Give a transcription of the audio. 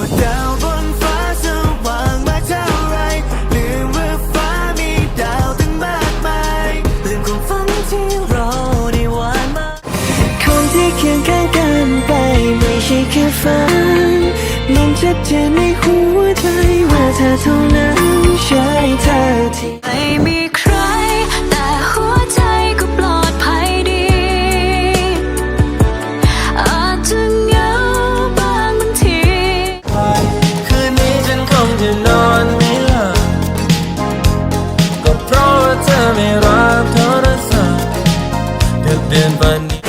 ว่ดาวบนฟ้าสวางมาเท่าไรลืมว่าฟ้ามีดาวตั้งมากมายลืมความฝันที่เราได้วานมาคนที่เคียงข้างกันไปไม่ใช่แค่ฝันมันชัดเจนในหัวใจว่าเธอเท่านั้นใช่เธอ 陪伴你